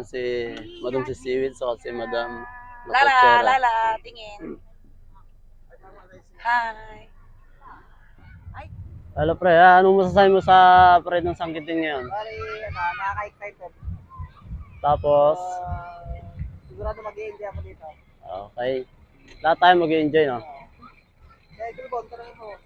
Yan si Madam si Seaweed sa si Madam Lala, lala, tingin. Hi. Hello pre, ah, anong masasabi mo sa parade ng Sangkiting ngayon? Bali, ano, nakaka-excited. Tapos, Uh, sigurado mag-i-enjoy ako dito. okay. Lahat tayo mag-enjoy, no? Kaya, Gilbon, tanongin mo.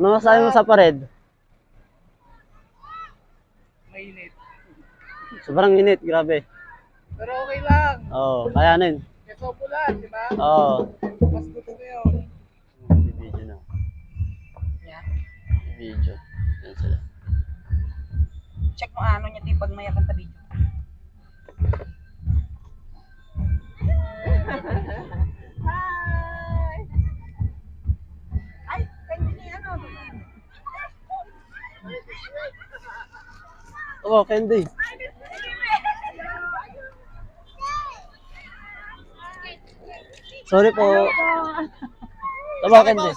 Ano masasabi mo sa parade? Sobrang init, grabe. Pero okay lang. Oo, oh, kayanin. Kasi ulan, di ba? Oo. Mas gusto ko yun. Video na. Yeah. Video. Yan sila. Check mo ano niya, di pag may kanta video. Hi! Ay, pwede ni ano? Oo, Candy. Sorry po. Tawakan din.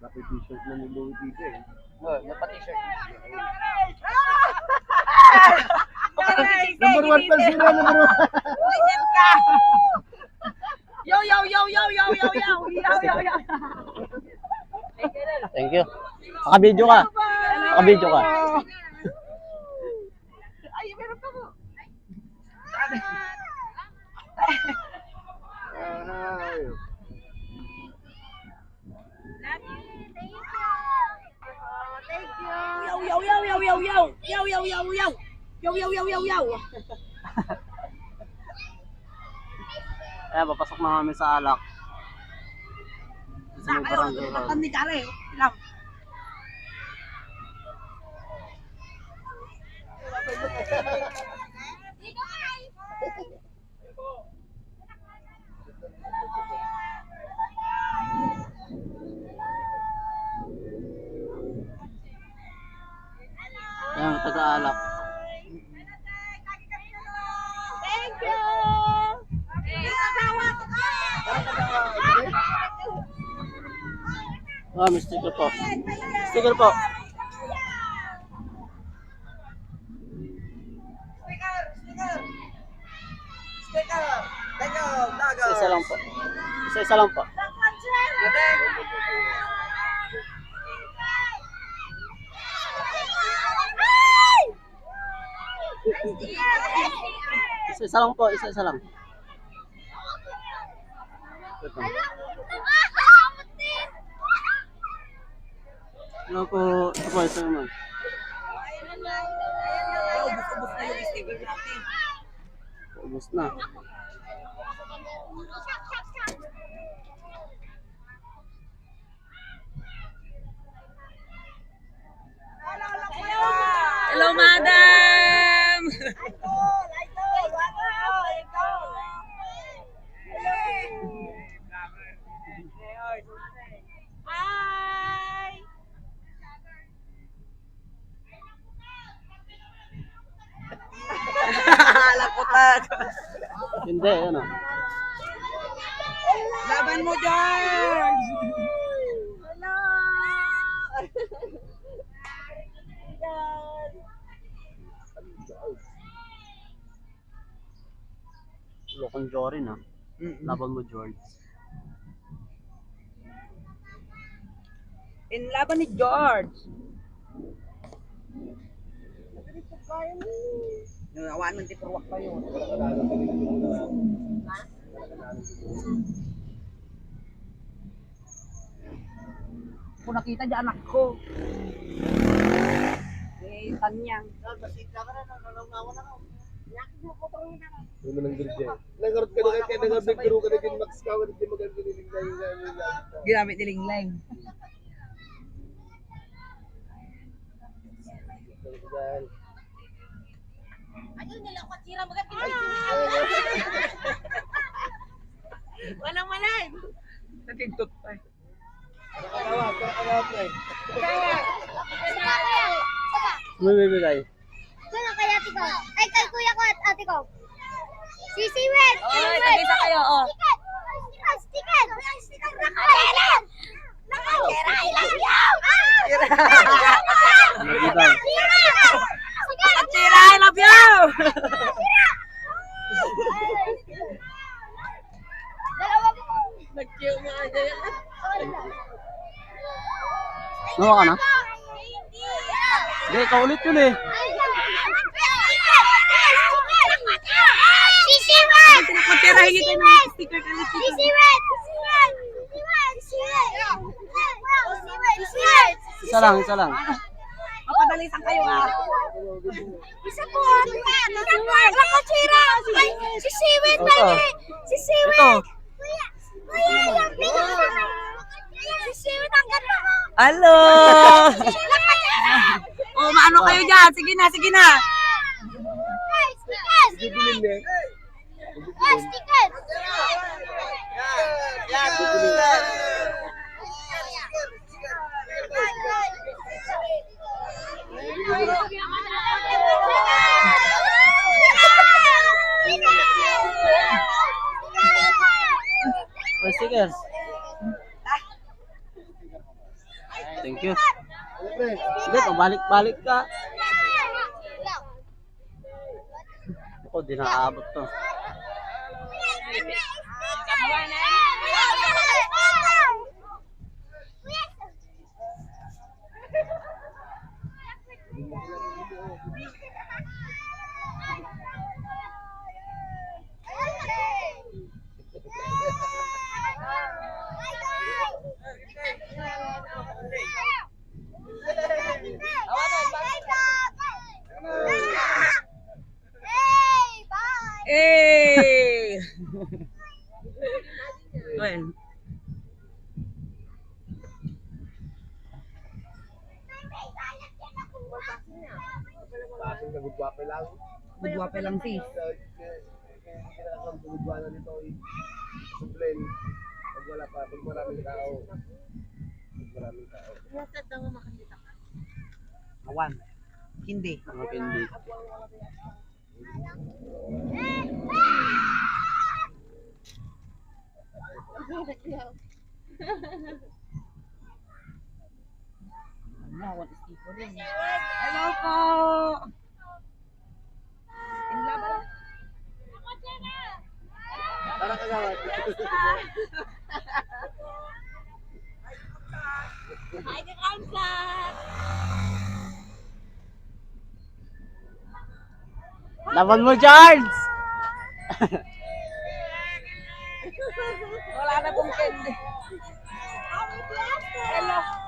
Napit-t-shirt na ni Louie dito eh. Oo, napati-shirt. Number one pa sila, number one. Yo, yo, yo, yo, yo, yo, yo, yo, yo, yo. Thank you. Nakabidyo ka. Nakabidyo ka. Ay, meron pa mo. Yo, yo, yo, yo, yo, yo. Yo, yo, yo, yo. Yow, yow, yow, yow, yow. Ayan, papasok na kami sa alak. Sa may barangay road. Ang ni Kare, ilang. Ayan, taga-alak. Ah, may sticker po. Sticker po. Isa-isa lang po. Isa-isa lang po. Isa-isa lang po. Isa-isa lang. Ito. Hello po, support sir ma'am. Ayan na, ayan na, ayan na. Ubus na yung sticker natin. Ubus na. Lakotag. Hindi, ano. Laban mo, George! Hello! Lokong Jory na. Laban mo, George. In laban ni George. Nawawaan man si Purwak pa yun. Ha? Kung nakita niya anak ko. Eh, tanyang. Basita ka na, nananawa na ka. Ano nang gilja? Nagarot ka na kaya nagabig duro ka na din max ka wala din maganda nilinglay. Ginamit nilinglay. Ginamit nilinglay. Ayaw nila ako tira mga Walang malay. Natintot pa. Kawat, kawat na eh. Kawat. Mamimigay. Sino kaya ate ko? Ay, kay kuya ko at ate ko. Si Siwet! Oo, tagisa kayo, oh. oo. Stikan! Stikan! Stikan! Nakatira! Ah! Nakatira! I love you! Nakatira! Nakatira! Tira, I love you! Dalawa. Nag-kill mo ka dyan. Nawa ka na? Hindi, ikaw ulit yun eh. Sisi Red! Magtira, hingi kayo ng sticker ka Red! Sisi Red! Isa lang, isa lang. Papadalisan kayo, ah. Isa po! Isa po! Nakatira! Ay, si Siwit baby! Si Siwit! Kuya! Kuya! Yung bigay Si Siwit ang ganda mo! Hello! Nakatira! Oh, maano kayo dyan? Sige na, sige na. Stickers! Niya. Hey, stickers! Oh, stickers. Thank you. Hindi, pabalik-balik ka. Ako, di nakaabot to. Hey, Bakit nagugwape lang? budwape lang sis. Kailangan bumudwa na nito eh. Complain. Pag wala pa, pag maraming tao. Pag maraming tao. Awan. Hindi. Mga pindi. Hello po! Inlaban. Para kagawad. Laban mo, Charles! Wala na pong kendi. Hello.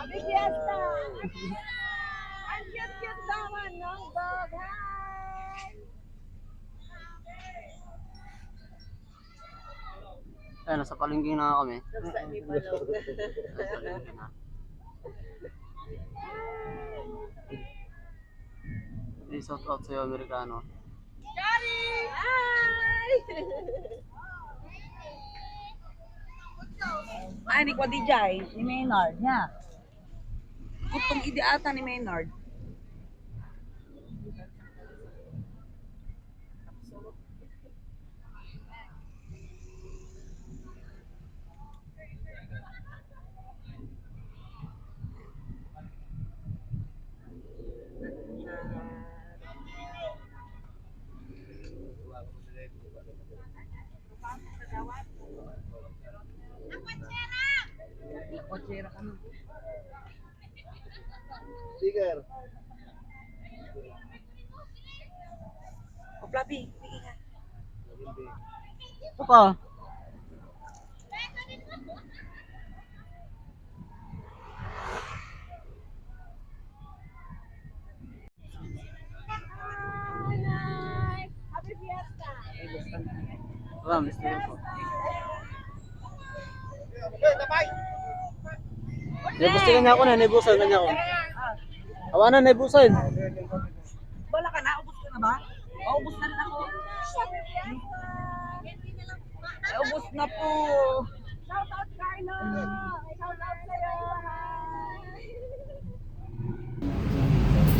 Happy Fiesta! Ang cute-cute naman ng dog. Hi! Ay, nasa palengke na kami. Nasa palengke na. Hey, shout out sa'yo, Amerikano. Hi! Ay, ni Kwadi Jai, ni Maynard, niya. Kutong ide ata ni Maynard. Kotsera ka na. Sticker. O, Flappy, sige ka. Ito pa. Happy Fiesta! Ram, sticker po. Naibusan niya ako na, naibusan na niya ako. Awanan, naibusan. Wala ka na? Ubus ka na ba? O, ubus na rin ako. Ay, ubus na po. Shout out Carlo! Shout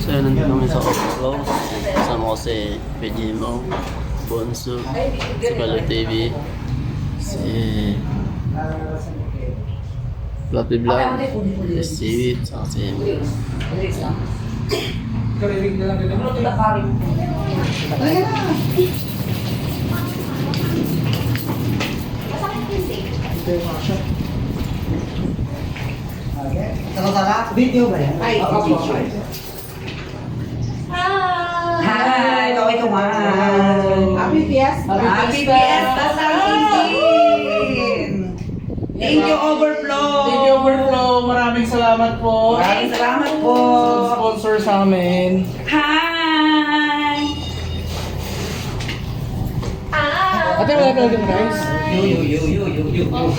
So yun, nandito kami sa overflow. Kasama ko si PGMO, Bonso, si Kalo TV, si Blood be blood. Seaweed, saka seaweed. Tara-tara, video ba yan? Ay, okay. Hi! Hi! Kaway kumahan! Happy Fiesta! Happy Fiesta! Happy Fiesta! Thank you, Overflow! Thank you, Overflow. Maraming salamat po. Maraming salamat po! Sa sponsor sa amin. Hi! Ate, wala ka ng rice? Yo, yo, yo, yo, yo, yo. Ang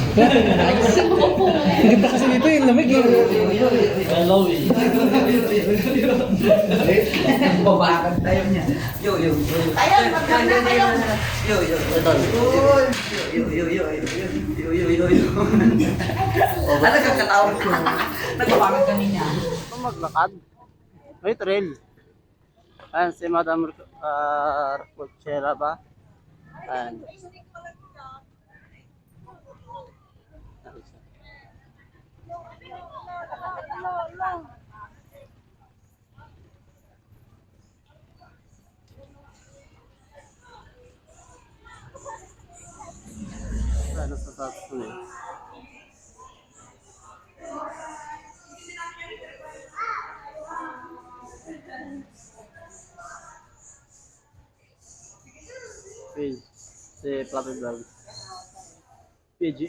ganda kasi dito yung lamig. Yo, yo, yo, yo. Hello. Babakan tayo niya. Yo, yo, yo. Ayun, maganda kayo. Yo, yo. Ito. Yo, yo, yo, yo, yo, yo, yo, yo. Ano ka katawag ko? Nagpapangan kami niya. Maglakad. May trail. Ayan si Madam uh, Cochera ba? And That's, that's, that's, that's, ser Plata de Dragons. Pedi.